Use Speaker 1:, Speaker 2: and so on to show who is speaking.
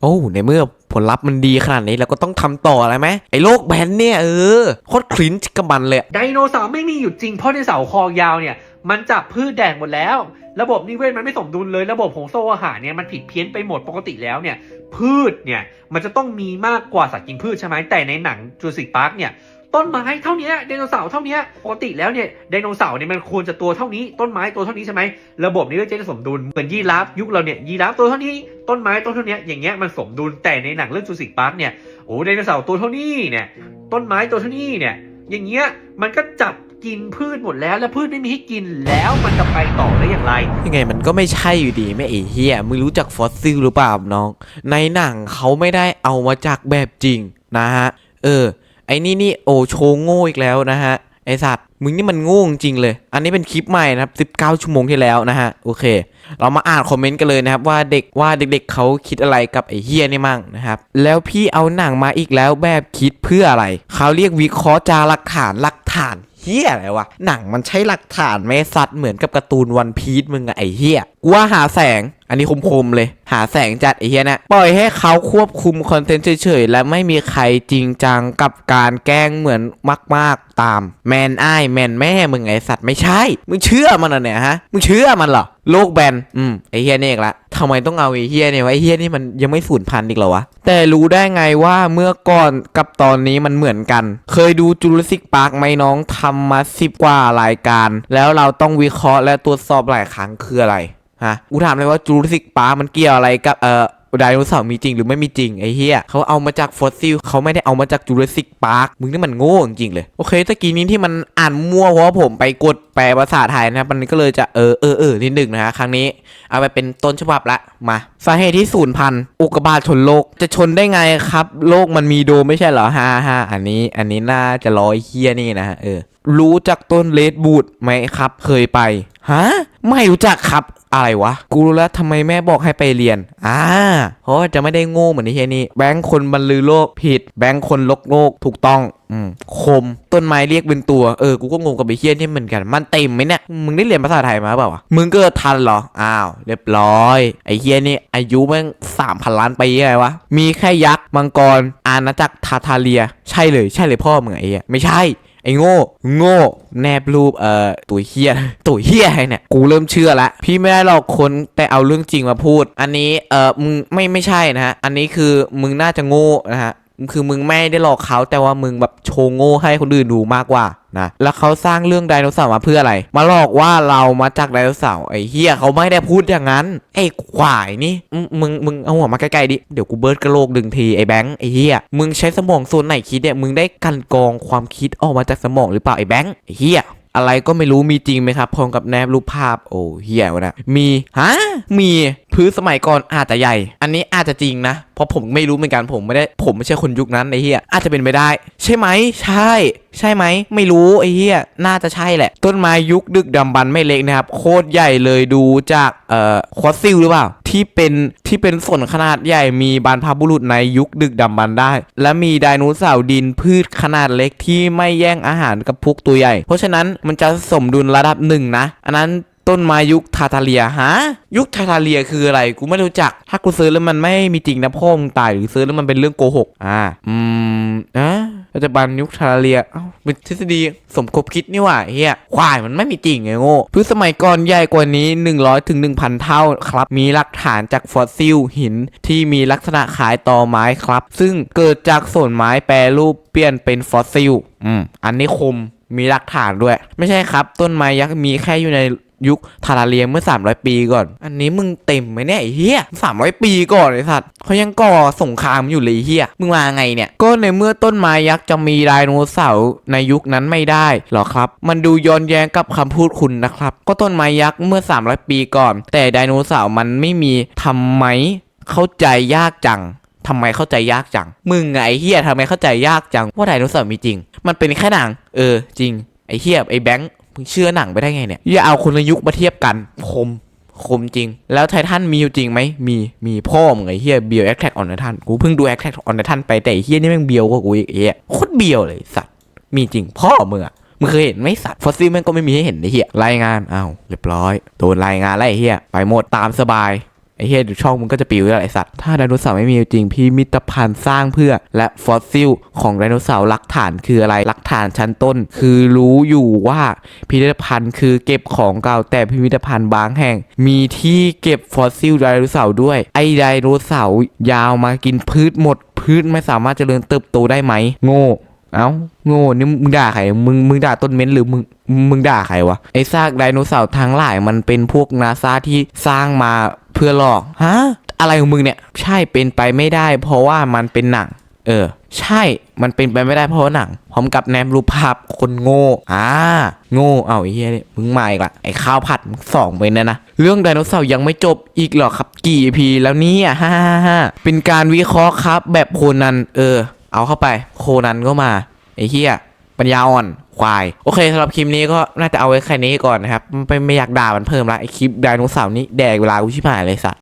Speaker 1: โอ้ในเมื่อผลลัพธ์มันดีขนาดนี้เราก็ต้องทำต่ออะไรไหมไอ้โลกแบนเนี่ยเออโคตรคลิ้นกับมันเลย
Speaker 2: ไดโนเสาร์ไม่มีอยู่จริงเพราะไดโนเสาร์คอยาวเนี่ยมันจับพืชแดงหมดแล้ว ระบบนิเวศมันไม่สมดุลเลย ระบบของโซ่อาหารเนี่ยมันผิดเพี้ยนไปหมดปกติแล้วเนี่ย พืชเนี่ยมันจะต้องมีมากกว่าสัตว์กินพืชใช่ไหมแต่ในหนังจูสิกพาร์คเนี่ย ต้นไม้เท่านี้ไดโนเสาร์เท่านี้ปกติแล้วเนี่ยไดโนเสาร์เนี่ยมันควรจะตัวเท่านี้ต้นไม้ตัวเท่านี้ใช่ไหมระบบนิเวศจะสมดุลเหมือนยีราฟยุคเราเนี่ยยีราฟตัวเท่านี้ต้นไม้ต้นเท่านี้อย่างเงี้ยมันสมดุลแต่ในหนังเรื่องจูสิกพาร์คเนี่ยโอ้ไดโนเสาร์ตัวเท่านี้เนี่ยต้นไม้ตัวเท่านี้เนี่ยอย่างเงี้ยมันก็จับกินพืชหมดแล้วแล้วพืชไม่มีให้กินแล้วมันจะไปต่อได้อย่างไร
Speaker 1: ยังไงมันก็ไม่ใช่อยู่ดีแม่ไอ้เฮียมึงรู้จักฟอสซิลหรือเปล่าน้อง ในหนังเขาไม่ได้เอามาจากแบบจริงนะฮะเออ ไอ้นี่นี่โอ้โชว์โง่อีกแล้วนะฮะไอสัตว์มึงนี่มันโง่จริงเลย อันนี้เป็นคลิปใหม่นะครับ19 ชั่วโมงที่แล้วนะฮะ โอเค เรามาอ่านคอมเมนต์กันเลยนะครับ ว่าเด็กว่าเด็กๆเขาคิดอะไรกับไอเฮียนี่มั่งนะครับ แล้วพี่เอาหนังมาอีกแล้วแบบคิดเพื่ออะไร เขาเรียกวิเคราะห์จาหลักฐานหลักฐานเฮียอะไรวะ หนังมันใช้หลักฐานไหม่สัตว์เหมือนกับการ์ตูนวันพีชมึงอะไอเฮียกูว่าหาแสง อันนี้คมๆเลย หาแสงจัดไอ้เฮียนะปล่อยให้เขาควบคุมคอนเทนต์เฉยๆ และไม่มีใครจริงจังกับการแกล้งเหมือนมาก ๆ ตาม แมนไอ้แมนแม่มึงไอสัตว์ไม่ใช่ มึงเชื่อมันเหรอเนี่ยฮะ มึงเชื่อมันเหรอ โลกแบน อืม ไอเฮียนี่อีกละทำไมต้องเอาไอเฮียเนี่ยวะไอเฮียนี่มันยังไม่สูญพันธุ์อีกเหรอวะ แต่รู้ได้ไงว่าเมื่อก่อนกับตอนนี้มันเหมือนกัน เคยดูจูราสสิกพาร์คไหมน้องทำมาสิบกว่ารายการ แล้วเราต้องวิเคราะห์และตรวจสอบหลายครั้งคืออะไรฮะกูถามเลยว่าจูราสสิกพาร์คมันเกี่ยวอะไรกับเอ่อไดโนเสาร์มีจริงหรือไม่มีจริงไอ้เหี้ยเขาเอามาจากฟอสซิลเขาไม่ได้เอามาจากจูราสสิกพาร์คมึงนี่มันโง่จริงเลย โอเคตะกี้นี้ที่มันอ่านมั่วเพราะว่าผมไปกดแปลภาษาไทยนะครับ มันก็เลยจะเออเออเออนิดหนึ่งนะฮะครั้งนี้ เอาไปเป็นต้นฉบับละมาสาเหตุที่ศูนย์พันธุ์อุกกาบาตชนโลกจะชนได้ไงครับ โลกมันมีโดมไม่ใช่เหรอฮ่าฮ่าอันนี้อันนี้น่าจะร้อยเฮียนี่นะฮะเออ รู้จักต้นเลดบูดไหมครับ เคยไปฮะไม่รู้จักครับอะไรวะ กูรู้แล้วทำไมแม่บอกให้ไปเรียน อ่าเพราะว่าจะไม่ได้โง่เหมือนที่เฮียนี่แบงค์คนบรรลือโลกผิด แบงค์คนลกโลกถูกต้อง อืม คม ต้นไม้เรียกเป็นตัว เออ กูก็งงกับไอ้เฮียนี่เหมือนกัน มันเต็มไหมเนี่ย มึงได้เรียนภาษาไทยมาเปล่าวะ มึงเกิดทันเหรอ อ้าว เรียบร้อย ไอ้เฮียนี่อายุแม่งสามพันล้านปีไงวะ มีแค่ยักษ์ มังกร อาณาจักรทาทาเลีย ใช่เลย ใช่เลยพ่อมึงไอ้เหี้ยไม่ใช่ไอ้โง่ โง่ แนบรูป เอ่อ ตุ๋ยเฮียตุ๋ยเฮียอะไรเนี่ย กูเริ่มเชื่อละ พี่ไม่ได้หลอกคนแต่เอาเรื่องจริงมาพูด อันนี้ เอ่อ มึงไม่ไม่ใช่นะฮะ อันนี้คือมึงน่าจะโง่นะฮะ คือมึงไม่ได้หลอกเขาแต่ว่ามึงแบบโชว์โง่ให้คนอื่นดูมากกว่า นะแล้วเขาสร้างเรื่องไดโนเสาร์มาเพื่ออะไร มาหลอกว่าเรามาจากไดโนเสาร์ไอ้เฮียเขาไม่ได้พูดอย่างนั้น ไอ้ควายนี่มึงมึงเอาหัวมาใกล้ๆดิเดี๋ยวกูเบิร์ดกระโหลกดึงทีไอ้แบงค์ไอ้เฮียมึงใช้สมองส่วนไหนคิดเนี่ยมึงได้กันกองความคิดออกมาจากสมองหรือเปล่าไอ้แบงค์ไอ้เฮียอะไรก็ไม่รู้มีจริงไหมครับพร้อมกับแนบรูปภาพโอ้เฮียวนะมีฮะมีพื้นสมัยก่อนอาจจะใหญ่ อันนี้อาจจะจริงนะ เพราะผมไม่รู้เหมือนกันผมไม่ได้ผมไม่ใช่คนยุคนั้นไอ้เฮียอาจจะเป็นไปได้ ใช่ไหมใช่ใช่ไหมไม่รู้ไอ้เฮียน่าจะใช่แหละ ต้นไม้ยุคดึกดำบรรไม่เล็กนะครับ โคตรใหญ่เลยดูจากเอ่อคอสซิลหรือเปล่า ที่เป็นที่เป็นส่วนขนาดใหญ่มีบรรพบุรุษในยุคดึกดำบรรได้ และมีไดโนเสาร์ดินพืชขนาดเล็กที่ไม่แย่งอาหารกับพวกตัวใหญ่ เพราะฉะนั้นมันจะสมดุลระดับหนึ่งนะ อันนั้นต้นไม้ยุคทาทาเลียฮะยุคทาทาเลียคืออะไร กูไม่รู้จัก ถ้ากูซื้อแล้วมันไม่มีจริงนะพ่อมึงตายหรือซื้อแล้วมันเป็นเรื่องโกหกอ่าอืมนะ ปัจจุบันยุคทาทาเลียเอ้าเป็นทฤษฎีสมคบคิดนี่หว่าเฮียควายมันไม่มีจริงไงโง่พืชสมัยก่อนใหญ่กว่านี้ 100ถึง1,000 เท่าครับ มีหลักฐานจากฟอสซิลหินที่มีลักษณะคล้ายตอไม้ครับ ซึ่งเกิดจากส่วนไม้แปรรูปเปลี่ยนเป็นฟอสซิลอืมอันนี้คมมีหลักฐานด้วย ไม่ใช่ครับ ต้นไม้ยักษ์มีแค่อยู่ใน ยุคทาราเลียเมื่อ 300 ปีก่อน อันนี้มึงเต็มไหมเนี่ยไอ้เฮีย300ปีก่อนไอ้สัตว์เขายังก่อสงครามอยู่เลยเฮียมึงมาไงเนี่ย ก็ในเมื่อต้นไม้ยักษ์จะมีไดโนเสาร์ในยุคนั้นไม่ได้หรอครับ มันดูย้อนแย้งกับคำพูดคุณนะครับ ก็ต้นไม้ยักษ์เมื่อ 300 ปีก่อน แต่ไดโนเสาร์มันไม่มีทำไมเข้าใจยากจังทำไมเข้าใจยากจัง มึงไงเฮียทำไมเข้าใจยากจังว่าไดโนเสาร์มีจริง มันเป็นแค่หนัง เออจริง ไอเฮียไอแบงค์ มึงเชื่อหนังไปได้ไงเนี่ยอย่าเอาคนละยุคมาเทียบกันคมคมจริง แล้วไททันมีอยู่จริงไหมมี มีพ่อมึงไอ้เฮียเบียวแอคแท็กออนไททันกูเพิ่งดูแอคแท็กออนไททันไปแต่ไอ้เฮียนี่แม่งเบียวกว่ากูอีกไอ้เฮียโคตรเบียวเลยสัตว์ มีจริงพ่อมึงอะมึงเคยเห็นไหมสัตว์ฟอสซิลแม่งก็ไม่มีให้เห็นไอ้เฮียรายงานอ้าวเรียบร้อยโดนรายงานแล้วไอ้เฮียไปหมดตามสบาย ไอ้เหี้ยเดี๋ยวช่องมึงก็จะปิวแล้วไอ้สัตว์ ถ้าไดโนเสาร์ไม่มีจริงพิพิธภัณฑ์สร้างเพื่อ และฟอสซิลของไดโนเสาร์หลักฐานคืออะไรหลักฐานชั้นต้น คือรู้อยู่ว่าพิพิธภัณฑ์คือเก็บของเก่าแต่พิพิธภัณฑ์บางแห่ง มีที่เก็บฟอสซิลไดโนเสาร์ด้วย ไอ้ไดโนเสาร์ยาวมากินพืชหมด พืชไม่สามารถเจริญเติบโตได้ไหม โง่ เอ้าโง่นี่มึงด่าใครมึงมึงด่าต้นเม้นหรือมึงมึงด่าใครวะไอ้ซากไดโนเสาร์ทั้งหลายมันเป็นพวกนาซาที่สร้างมาเพื่อหลอกฮะอะไรของมึงเนี่ยใช่เป็นไปไม่ได้ เพราะว่ามันเป็นหนัง เออ ใช่มันเป็นไปไม่ได้เพราะาหนัง พร้อมกับแนมรูปภาพคนโง่อ่าโง่เอาไอ้เหี้ยนี่มึงมาอีกละไอ้ข้าวผัดมึงสองไปเนี่ยนะเรื่องไดโนเสาร์ยังไม่จบอีกหรอครับกี่พีแล้วเนี่ยฮ่าฮ่าฮ่าเป็นการวิเคราะห์ครับแบบโคนันเออ เอาเข้าไปโคนันก็มาไอ้เฮียปัญญาอ่อนควาย โอเคสำหรับคลิปนี้ก็น่าจะเอาไว้แค่นี้ก่อนนะครับ ไม่ไม่อยากด่ามันเพิ่มละไอคลิปไดโนเสาร์นี้แดกเวลากูชิบหายเลยสัส